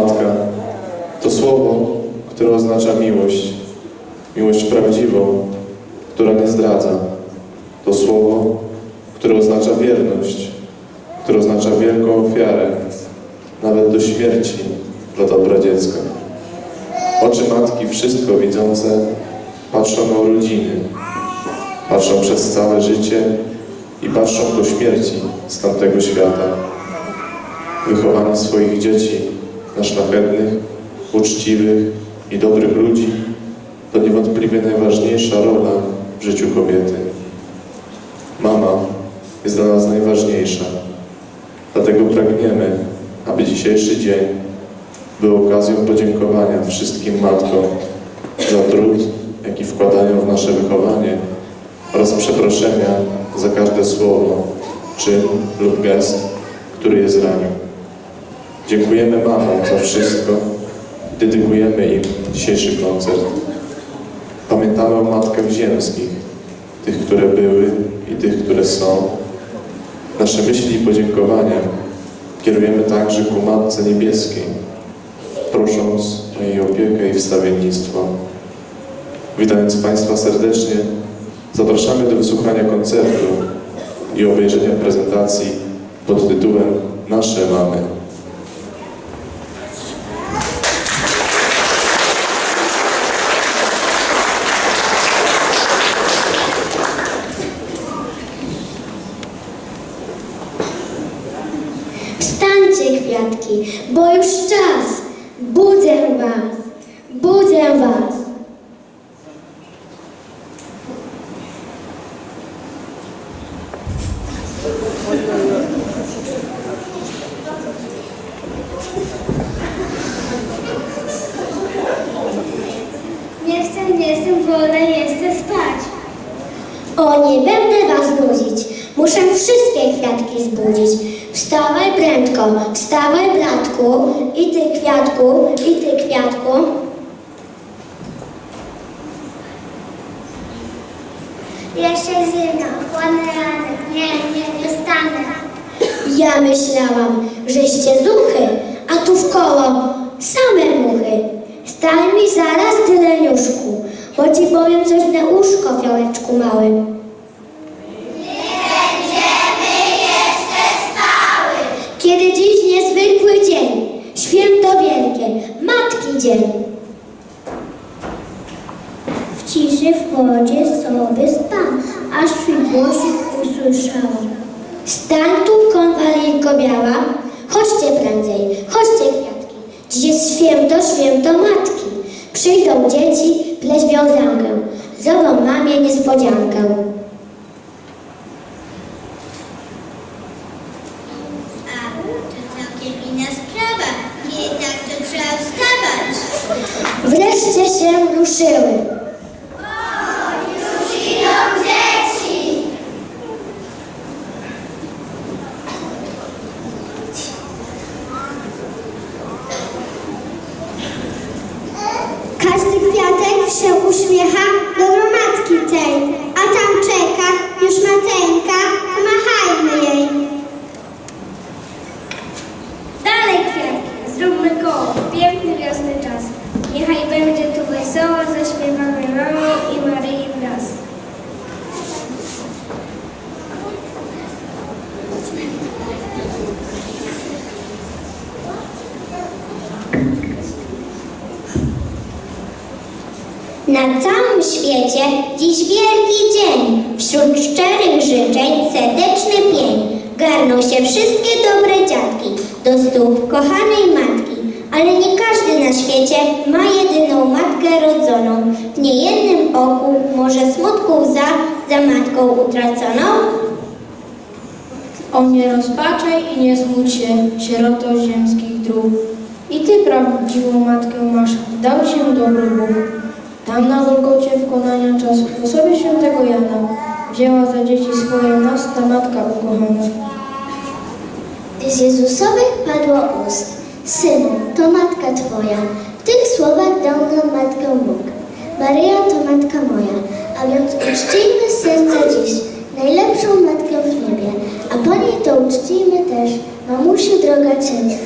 matka to słowo, które oznacza miłość. Miłość prawdziwą, która nie zdradza. To słowo, które oznacza wierność, które oznacza wielką ofiarę, nawet do śmierci dla dobra dziecka. Oczy matki, wszystko widzące, patrzą na urodziny, patrzą przez całe życie i patrzą do śmierci z tamtego świata. Wychowanie swoich dzieci na szlachetnych, uczciwych i dobrych ludzi to niewątpliwie najważniejsza rola w życiu kobiety. Mama jest dla nas najważniejsza. Dlatego pragniemy, aby dzisiejszy dzień był okazją podziękowania wszystkim matkom za trud, jaki wkładają w nasze wychowanie oraz przeproszenia za każde słowo, czyn lub gest, który je zranił. Dziękujemy mamom za wszystko. Dedykujemy im dzisiejszy koncert. Pamiętamy o matkach ziemskich, tych, które były i tych, które są. Nasze myśli i podziękowania kierujemy także ku Matce Niebieskiej, prosząc o jej opiekę i wstawiennictwo. Witając Państwa serdecznie, zapraszamy do wysłuchania koncertu i obejrzenia prezentacji pod tytułem Nasze mamy. Bo już czas. Budzę was, budzę was. Nie chcę, nie chcę, wolę jeszcze spać. O, nie będę was nudzić. Muszę wszystkie kwiatki zbudzić. Wstawaj bratku, i ty kwiatku, i ty kwiatku. Jeszcze zimno, chłodny ranek, nie, nie, nie stanę. Ja myślałam, żeście zuchy, a tu w koło same muchy. Stań mi zaraz, tyleniuszku, bo ci powiem coś na uszko, fioleczku mały. Dzień. W ciszy w wodzie sobie spał, aż twój głosik usłyszałam. Stań tu, konwalijko biała, chodźcie prędzej, chodźcie kwiatki. Dziś jest święto, święto matki. Przyjdą dzieci, pleść wiązankę, zrobią mamie niespodziankę. A, to całkiem inna sprawa. Jednak to trzeba wstawać. Wreszcie się ruszyły. Idą dzieci. Każdy kwiatek się uśmiecha do gromadki tej, a tam czeka już mateńka, machajmy jej. Dalej zróbmy koło, piękny wiosny czas. Niechaj będzie tu wesoło, zaśpiewamy mamą i Maryi wraz. Na całym świecie dziś wielki dzień. Wśród szczerych życzeń serdeczny pień. Garną się wszystkie dobre dziadki do stóp kochanej matki. Ale nie każdy na świecie ma jedyną matkę rodzoną. W niejednym oku może smutku łza za matką utraconą. O nie rozpaczaj i nie smuć się, sieroto ziemskich dróg. I ty prawdziwą matkę masz, dał się dobry Bóg. Tam na Golgocie wkonania czasu w osobie świętego Jana wzięła za dzieci swoje nas ta matka ukochana. Z Jezusowych padło ust. Synu, to matka Twoja. W tych słowach dał nam Matkę Bóg. Maryja to matka moja, a więc uczcijmy z serca dziś najlepszą matkę w niebie, a po niej to uczcijmy też mamusiu droga Ciebie.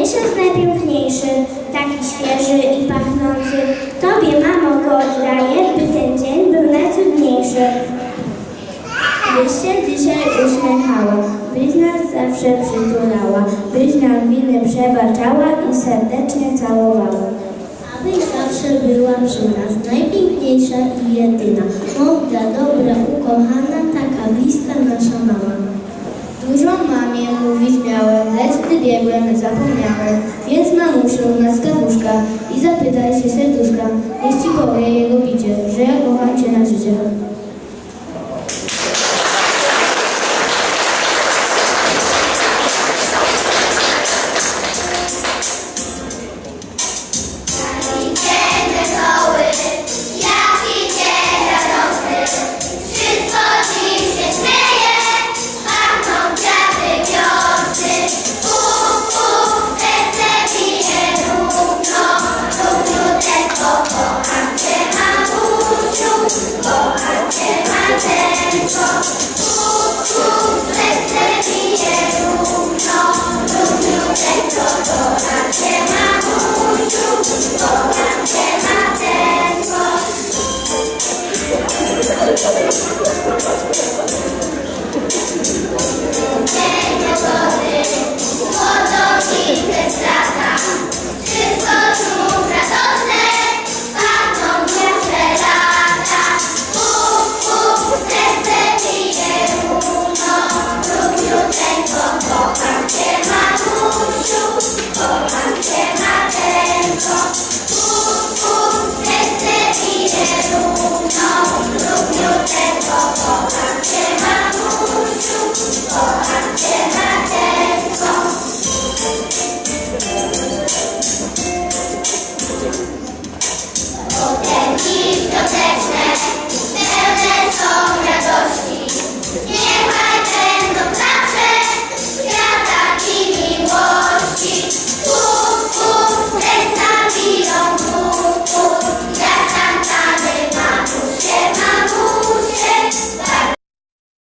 Miesiąc najpiękniejszy, taki świeży i pachnący. Tobie, mamo, go oddaję, by ten dzień był najcudniejszy. Byś się dzisiaj uśmiechała, byś nas zawsze przytulała, byś nam winy przebaczała i serdecznie całowała. Abyś zawsze była przy nas, najpiękniejsza i jedyna, mądra, dobra, ukochana, taka bliska nasza mama. Dużo mamie mówić miałem, lecz gdy biegłem, zapomniałem. Więc mamusiu, na staruszka i zapytaj się serduszka, niech ci powie jego bicie, że ja kocham cię na życie. Mamusiu, kocham cię thank you.